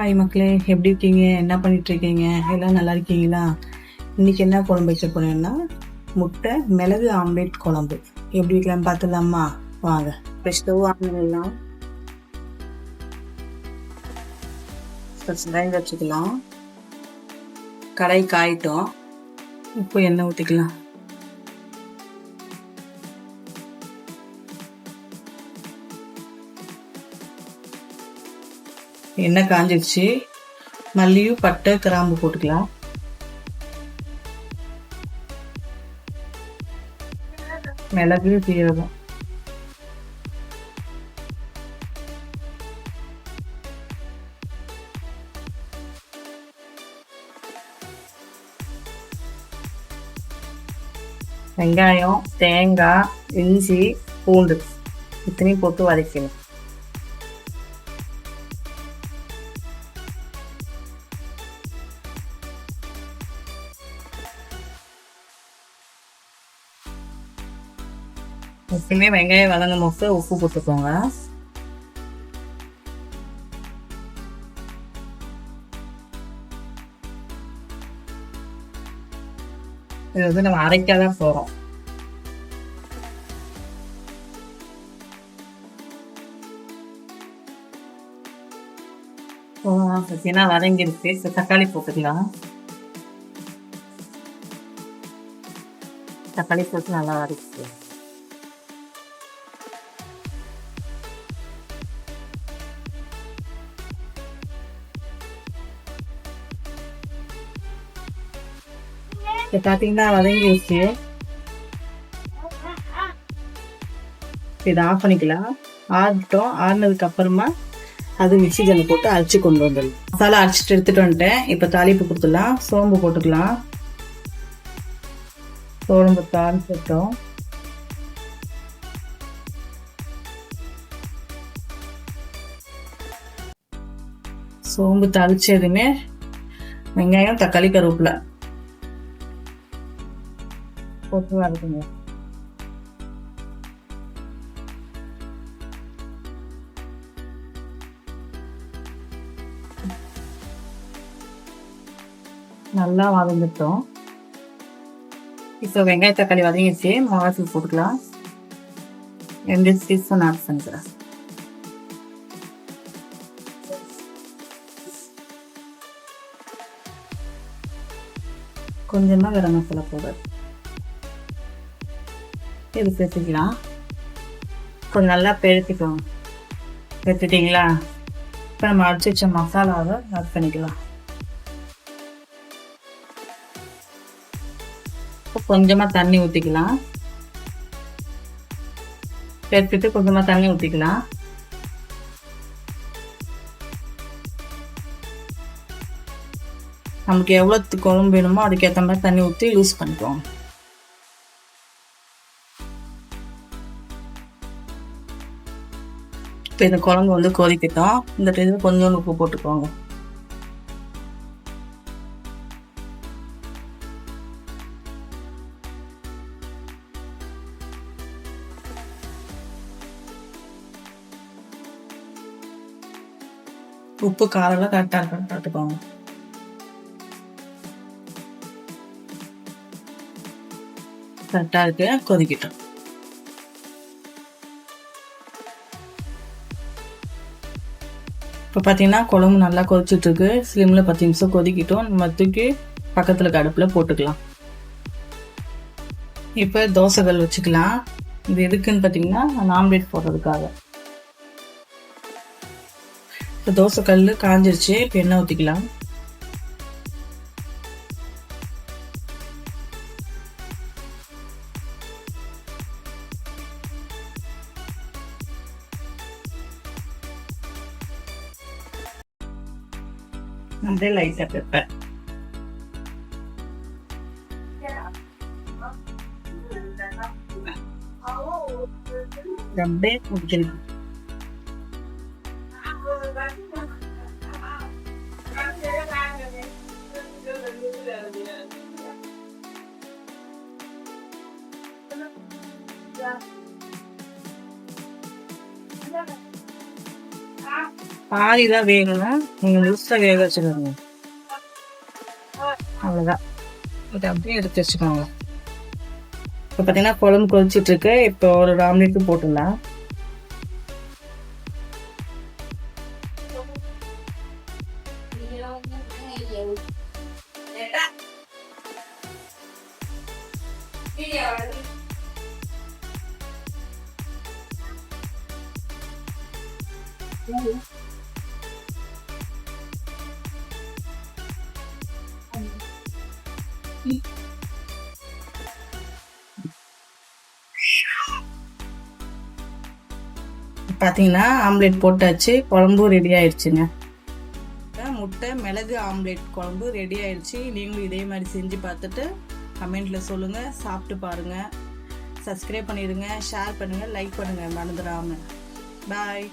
Hi மக்களே. எப்படி இருக்கீங்க? என்ன பண்ணிட்டு இருக்கீங்க எல்லாம் நல்லா இருக்கீங்களா? இன்னைக்கு என்ன குழம்பு வைக்க போனேன்னா முட்டை மிளகு ஆம்லேட் குழம்பு. எப்படி வைக்கலாம் பார்த்துலாமா வாங்க. ஃப்ரெஷ் ஸ்டவ் ஆனிடலாம் வெங்காயம் வச்சுக்கலாம். கடை காயிட்டோம். இப்போ எண்ணெய் ஊற்றிக்கலாம் எண்ணெய் காஞ்சிடுச்சு மல்லியும் பட்டை கிராம்பு போட்டுக்கலாம். மிளகு சீரகம். வெங்காயம் தேங்காய் இஞ்சி பூண்டு. இத்தனையும் போட்டு வதக்கணும். எப்பயுமே வெங்காயம் வதங்கும் போது உப்பு போட்டுக்கோங்க. இது வந்து நம்ம அரைக்க தான் போகிறோம் பார்த்தீங்கன்னா வதங்கிருக்கு இப்போ தக்காளி போட்டுக்கலாம். தக்காளி போட்டு நல்லா வதக்கிட்டு இப்போ பார்த்தீங்கன்னா வதங்கிடுச்சு இதை ஆஃப் பண்ணிக்கலாம் ஆடிட்டோம் ஆடினதுக்கு அப்புறமா அது மிக்சி ஜல்ல போட்டு அரைச்சி கொண்டு வந்துடும் மசாலா அரைச்சிட்டு எடுத்துகிட்டு வந்துட்டேன் இப்போ தாளிப்பு கொடுத்துடலாம் சோம்பு போட்டுக்கலாம் சோம்பு தாளிச்சிட்டோம் சோம்பு தாளிச்சதுமே வெங்காயம் தக்காளி கருவேப்பிலை போட்டு வருதுங்க நல்லா வதந்துட்டோம் இப்போ வெங்காய தக்காளி வதங்கிடுச்சு. மிளகாத்தூள் போட்டுக்கலாம். ரெண்டு டீஸ்பூன் ஆட் பண்ணிக்கிறேன் கொஞ்சமாக கரம் மசாலா போடுறது இது சேர்த்துக்கலாம் கொஞ்சம் நல்லா பெருத்திக்கோங்க பெருத்திட்டிங்களா இப்போ நம்ம அடிச்சு வச்ச மசாலாவை ஆட் பண்ணிக்கலாம். இப்போ கொஞ்சமாக தண்ணி ஊற்றிக்கலாம் பெருத்திட்டு கொஞ்சமாக தண்ணி ஊற்றிக்கலாம் நமக்கு எவ்வளோ குழம்பு வேணுமோ அதுக்கேற்ற மாதிரி தண்ணி ஊற்றி யூஸ் பண்ணிக்குவோம் இப்போ இந்த குழம்பு வந்து கொதிக்கட்டும் இந்த டைத்துல கொஞ்சோண்டு உப்பு போட்டுக்கோங்க. உப்பு காரெல்லாம் கரெக்டாக இருக்கான்னு பார்த்துக்கோங்க கரெக்டாக இருக்கு கொதிக்கிட்டோம். இப்போ பார்த்தீங்கன்னா குழம்பு நல்லா கொதிச்சுட்ருக்கு ஸ்லிமில் பத்து நிமிஷம் கொதிக்கிட்டோம். நம்ம தூக்கி பக்கத்தில் அடுப்பில் போட்டுக்கலாம். இப்போ தோசைகள் வச்சுக்கலாம். இது எதுக்குன்னு பார்த்தீங்கன்னா ஆம்லேட் போடுறதுக்காக. இப்போ தோசை கல் காஞ்சிருச்சு. இப்போ எண்ணெய் ஊற்றிக்கலாம் அப்படியே லைட்டாக பெப்பர் அப்படியே முடிக்கலாம் Yeah. பாதி தான் வேகணும் நீங்கள் முழுசாக வேக வச்சுக்கோங்க. அவ்வளோதான் இதை அப்படியே எடுத்து வச்சுக்கோங்க. இப்போ பார்த்தீங்கன்னா குழம்பு கொதிச்சிட்டு இருக்கு இப்போ ஒரு ஆம்லேட்டு போட்டுடலாம். பார்த்தீங்கன்னா ஆம்லேட் போட்டாச்சு குழம்பும் ரெடி ஆயிடுச்சுங்க முட்டை மிளகு ஆம்லேட் குழம்பு ரெடி ஆயிடுச்சு நீங்களும் இதே மாதிரி செஞ்சு பார்த்துட்டு கமெண்ட்டில் சொல்லுங்கள் சாப்பிட்டு பாருங்கள் சப்ஸ்கிரைப் பண்ணிடுங்க. ஷேர் பண்ணுங்கள் லைக் பண்ணுங்கள் மறந்துடாமல் பாய்